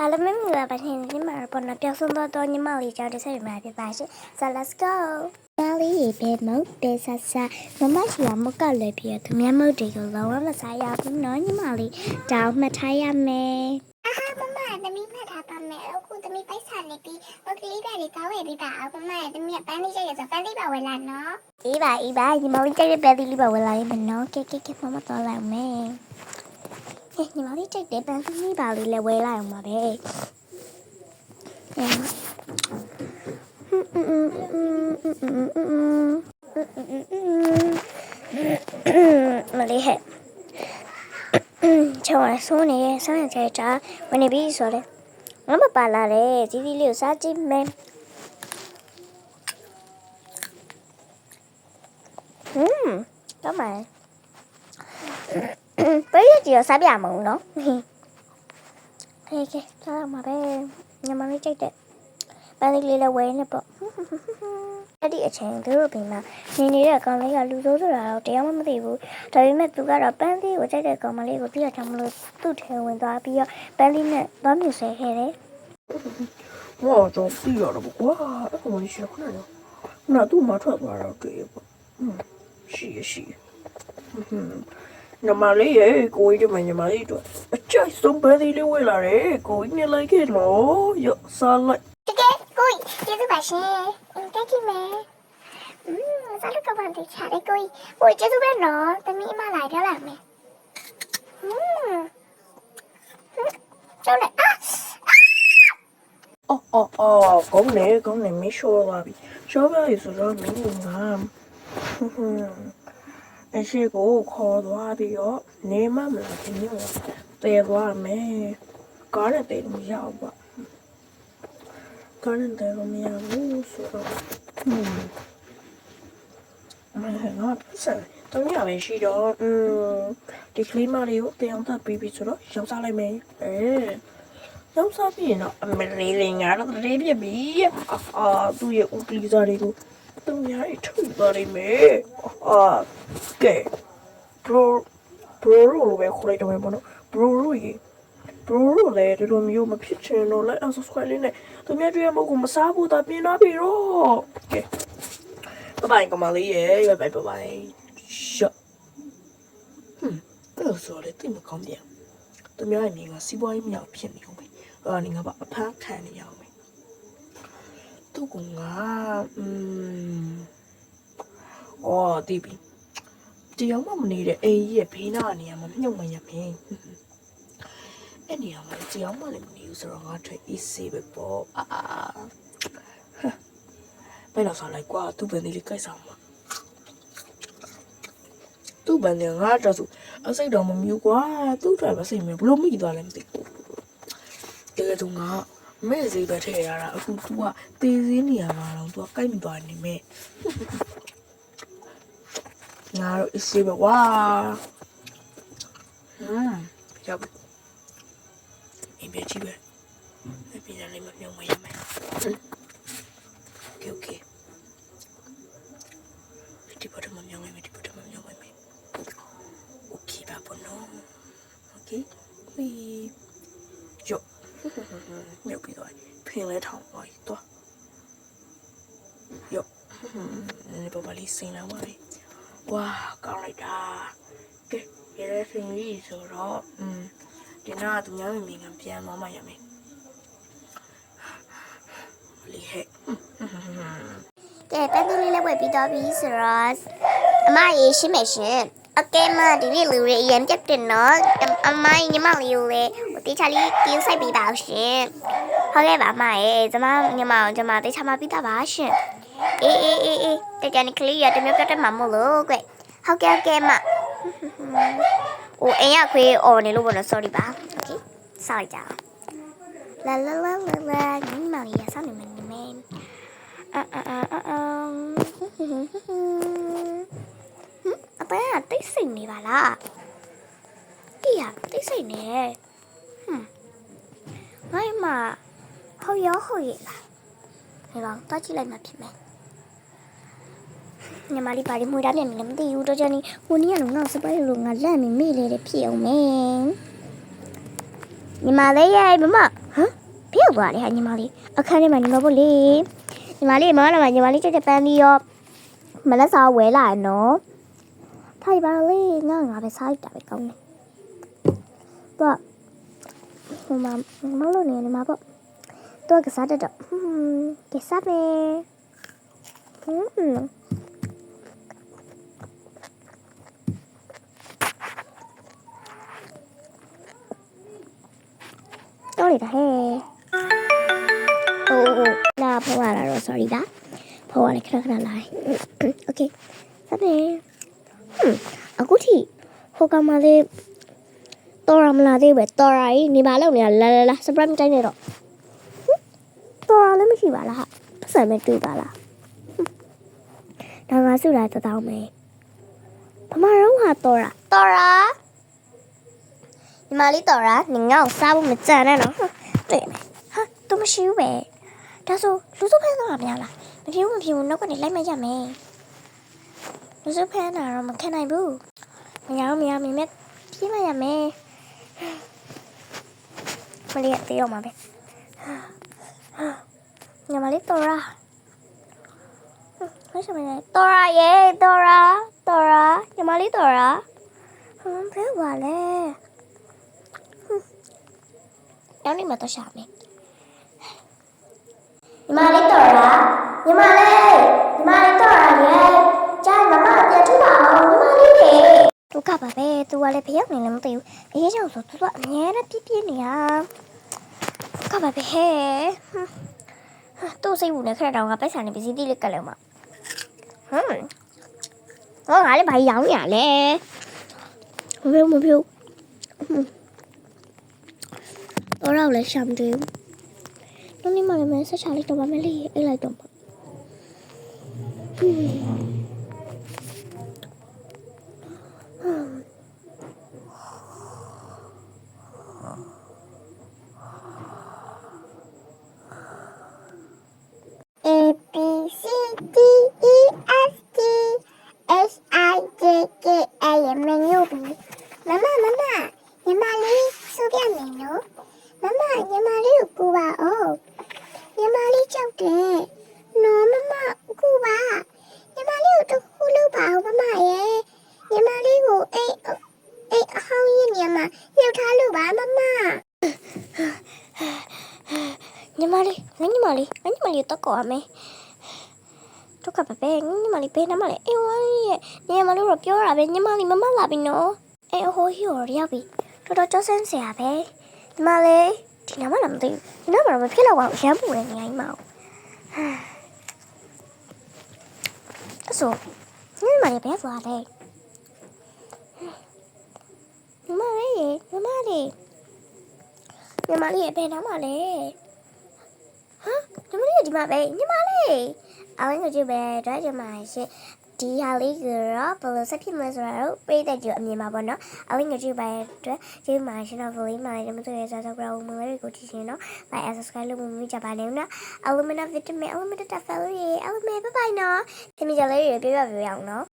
အားလုံးမင်္ဂလာပါရှင်ဒီမှာပေါ်တော့ပြောင်းဆုံးတော့ညီမလေးကြောင့်ဒီဆက်ရမှာဖြစ်ပါရှင် so let's go ဒါလေးရေပဲမုတ်တေဆဆာမမရှိရမကလည်းပြသူများမုတ်တွေကိုလုံးဝမစားရဘူးနော်ညီမလေးတောင်းမှတ်ထားရမယ်အာမမသမီးမှတ်ထားပါမယ်အခုသမီးပိုက်ဆံနေပြီးဟိုကလေးပဲလေးကောင်းရပြီးပါအောင်မမသမီးကပန်းလေးရိုက်ရဆိုပန်းလေးပါဝယ်လာနော်အေးပါအေးပါညီမလေးကြိုက်တဲ့ပန်းလေးပါဝယ်လာရင်မနော်ကဲကဲကဲမမတော်လိုက်မယ် ဟဲ့ညီမလေးကြိုက်တယ်ပန်းစည်းပါလေးလည်းဝဲလိုက်အောင်ပါပဲမလေးဟဲ့ချောင်းဆိုးနေဆောင်းရချေချာဝင်နေပြီဆိုတော့ငါမပါလာတယ်ကြီးကြီးလေးကိုစားကြည့်မယ်ဟွန်းတော့မယ် ပရိတ်ကြီးရောစားပြမအောင်နော်ခေခေစားရမှာပဲညမလေးကြိုက်တဲ့ပန်းလေးလေးလည်းဝယ်နေပေါ့အဲ့ဒီအချိန်သူတို့ဘီမှာနေနေတဲ့အကောင်လေးကလူဆိုးဆိုတာတော့တရားမှမသိဘူးဒါပေမဲ့သူကတော့ပန်းလေးကိုကြိုက်တဲ့ကောင်မလေးကိုတိရချင်မလို့သူ့ထဲဝင်သွားပြီးတော့ပန်းလေးနဲ့သွားမြူဆဲခဲ့တယ်မောတော့ပြီးရတော့ကွာအဲ့ကောင်လေးရှေ့ခဏတော့နာသူ့မှာထွက်သွားတော့တွေ့ပေါ့ရှိရရှိဟွန်း ညီမလေးရေကိုကြီးကညီမလေးတို့အကြိုက်ဆုံးပဲလေးလေးဝေလာတယ်ကိုကြီးနဲ့လိုက်ခဲ့လို့ရစားလိုက် တကယ်ကိုကြီးကျေးဇူးပါရှင်အင်းတက်ကြည့်မယ်อืมစားလို့ကောင်းတယ်ချားတယ်ကိုကြီးကိုကြီးကျေးဇူးပဲနော်သမီးအမလာပြောလိုက်မယ်อืมကျောင်းလေအာ အော်အော်အော်ကောင်းနေကောင်းနေမရှိုးသွားပြီ။ရှိုးပါပြီဆိုတော့မင်းကဟွန်း အရှိကိုခေါ်သွားပြီးတော့နေမမလားခင်ဗျာ။တဲသွားမယ်။ကားနဲ့တဲလို့မရဘူးပေါ့။ကားနဲ့တဲလို့မရဘူးဆိုတော့ဟွန်းအဲငါဆက်တော့ရမယ်ရှိတော့อืมဒီကလေးမလေးကိုတရားသက်ပြီးပြီဆိုတော့ရောက်စားလိုက်မယ်အဲရောက်စားပြီးရင်တော့အမေလေးလေးငါတော့တည်းပြပြီအာသူ့ရဲ့ဥပလိစားတွေကို သူများအထုသွားလိမ့်မယ်အာကဲ bro bro လို့ပဲခေါ်လိုက်တော့မယ်ပေါ့နော် bro ရေ bro လို့လည်းဒီလိုမျိုးမဖြစ်ချင်တော့ like and subscribe လေးနဲ့သူများတွေ့ရမဟုတ်ကိုမစားဘူးတာပြင်တော့ပြီတော့ကဲ bye bye ကမလေးရေ bye bye bye bye ရှော့ဟွန်းဘယ်လိုဆိုလဲတိတ်မကောင်းပြန်သူများအနေကစီးပွားရေးမြောက်ဖြစ်နေအောင်ပဲအဲ့ဒါနေငါပါအဖမ်းခံနေရအောင်ပဲ သူကငါอืมအော်ဒီပြီတရားမမနေတဲ့အိမ်ကြီးရဲ့ဘေးနားနေရာမှာမြုပ်မရမင်းအဲ့နေရာမှာကြောင်မလည်းမနေဘူးဆိုတော့ငါထွက် easy ပဲပေါ့အာဘယ်တော့ဆောင်းလိုက်ကွာသူ့ဘန်လေးလေးကြိုက်ဆောင်မှာသူ့ဘန်လေးငါတော့ဆိုအစိတ်တော်မမြူကွာသူ့ထွက်မစိတ်မဘလို့မိသွားလဲမသိဘူးတကယ်တော့ငါ မဲ့စီပဲထည့်ရတာအခု तू ကတေးစင်းနေရမှာတော့ तू ကကြိုက်မိသွားနေမဲ့ငါတော့ easy ပဲဝါဟမ်ရောက်ပြီအိမ်ပဲကြည့်ပဲအပြင်လည်းမပြောင်းမရမယ် ဖင်လဲထောင်ပါကြီးတော့ယော့နည်းနည်းပေါ်ပါလေးစင်လာပါပြီဝါကောင်းလိုက်တာကဲရတဲ့စင်ကြီးဆိုတော့อืมဒီနာသူများမိမိကပြန်သွားမှရမယ်လေးဟဲ့ကဲတန်းလေးလည်းဝယ်ပြီးတော့ပြီဆိုတော့အမရေရှင်းမယ်ရှင်အကဲမဒီနေ့လူတွေအရင်ပြတ်တယ်နော်အမိုင်းညီမလေးကိုလည်းဒီချာလေးကင်းဆိုင်ပြီးပါအောင်ရှင် ဟုတ်ကဲ့ပါမရဲ့ကျမညီမအောင်ကျမတိတ်ချမပြီးသားပါရှင်အေးအေးအေးအေးတကယ်ကလေးရတမျိုးပြတ်တတ်မှာမို့လို့ကွဟုတ်ကဲ့ဟုတ်ကဲ့မဟိုအိမ်ရခွေးအော်နေလို့ပေါ့နော် sorry ပါ okay ဆောက်လိုက်ကြလာလာလာလာလာညီမလေးရဆောက်နေမယ်ညီမအာအာအာအာအပန်းကတိတ်ဆိတ်နေပါလားတိရတိတ်ဆိတ်နေတယ် ဟုတ်ရောဟုတ်ရဲ့လားဟဲ့ပါတွားကြည့်လိုက်မှဖြစ်မယ်ညီမလေးပါရီမွေးတာနဲ့လည်းမသိဘူးတော့ကြနေဟိုနေ့ကလုံးတော့စပိုက်လို့ငါလက်မီမိလေတဲ့ဖြစ်အောင်မယ်ညီမလေးရဲ့မမဟမ်ဖေးသွားလေဟာညီမလေးအခန်းထဲမှာညီမဖို့လေညီမလေးမောင်လာမှာညီမလေးချက်ချက်ပန်းပြီးတော့မလက်စားဝဲလာရနော်ထိုင်ပါလေငါငါပဲစားလိုက်တာပဲကောင်းတယ်တော့ဟိုမှာမလို့နေနေမှာပေါ့ တော့ကစားတတ်တော့ဟွန်းကစားမယ်ဟွန်းတော့လေဒါဟဲ့အိုးအိုးလာဖော်ရတာတော့ sorry ဒါဖော်ရလေခဏခဏလာ Okay စားမယ်ဟွန်းအခုထိဟိုကမှလေးတော်ရမလာသေးပဲတော်ရည်နေပါလောက်နေရလာလာလာ subscribe တိုင်းနေတော့ တော်ရလည်းမရှိပါလားဟာပတ်စံမဲ့တွေ့ပါလားဒါငါစုလာတတောင်းမယ်ဗမာတော့ဟာတော်ရတော်ရညီမလေးတော်ရာနင်ငါ့ကိုစားဖို့မကြံနဲ့နော်ဟမ်တွေ့မယ်ဟာသူမရှိဘူးပဲဒါဆိုလူစုဖမ်းတော့မရလားမပြေဘူးမပြေဘူးနောက်ကနေလိုက်မရမယ်လူစုဖမ်းတာတော့မခံနိုင်ဘူးမရဘူးမရဘူးမင်းမပြေးမရမယ်မလေးကတေးတော့မှာပဲ ညီမလေးတော်ရာဟမ်မရှိမလဲတော်ရာရေတော်ရာတော်ရာညီမလေးတော်ရာဟမ်ဘယ်ပါလဲနောက်နေ့မှတော့ရှာမယ်ညီမလေးတော်လားညီမလေးညီမလေးတော်ရရဲ့ကျန်မမပြန်ထူပါအောင်ညီမလေးလေသူကပါပဲသူကလည်းဖျောက်နေလည်းမသိဘူးအေးကြောင့်ဆိုသူကအငြင်းနဲ့ပြပြနေရက ပါပဲဟဲ့ဟမ်ဟာသူ့စိတ်ဘူးနဲ့ခရတောင်ကပိုက်ဆံနေပစ္စည်းတိလေးကလည်းမဟမ်ဟောငါလည်းဘာရောင်းရလဲမပြောမပြောတော့တော့လည်းရှာမတွေ့ဘူး။နောက်နေ့မှလည်းမဆက်ချလိုက်တော့ပါမယ်လေအိတ်လိုက်တော့ပါ။ဟွန်း A B C D E F G H I J K L M N O P မမမမညီမလေးဆိုပြမယ်နော်မမညီမလေးကိုကူပါအောင်ညီမလေးကြောက် တယ်နော်မမကူပါညီမလေးကိုတခုလုပ်ပါအောင်မမရဲ့ညီမလေးကိုအိတ်အိတ်အဟောင်းရင်ညမှာရောက်ထားလို့ပါမမညီမလေးငါညီမလေးငါညီမလေးတော့ကောရမယ်တော့ကပဲပဲငါညီမလေးဘယ်နာမလဲအေးဝါရဲ့ညီမလေးတော့ပြောတာပဲညီမလေးမမလာပြီနော်အေးဟိုဟီရောရောက်ပြီတော်တော်ကြောက်စမ်းစရာပဲဒီမှာလေဒီနားမလာမသိဘူးဒီနားမှာတော့မဖြစ်တော့ပါဘူးရမ်းပူနေနေရင်မအောင်အဲ့ ဆိုညမလေးပဲသွားလေညမလေးညမလေးညမလေးဘယ်နားမှာလဲဟာညမလေးဒီမှာပဲညမလေး အဝင်းကိုကြည့်ပဲတော့ညမရှိဒီဟာလေးကတော့ဘယ်လိုဆက်ဖြစ်မလဲဆိုတာတော့ပေးတဲ့ကြည့်အမြင်ပါပေါ့နော်အဝင်းကိုကြည့်ပဲအတွက်ဒီမှာရှင်တော့ volley မှာလည်းမတွေ့ရစားတော့ကြောက်မလေးကိုကြည့်ရှင်နော် like and subscribe လုပ်မှုကြပါနဲ့နော် element of vitamin element of family element bye bye နော်ဒီမိကြလေးတွေပြပြပြရအောင်နော်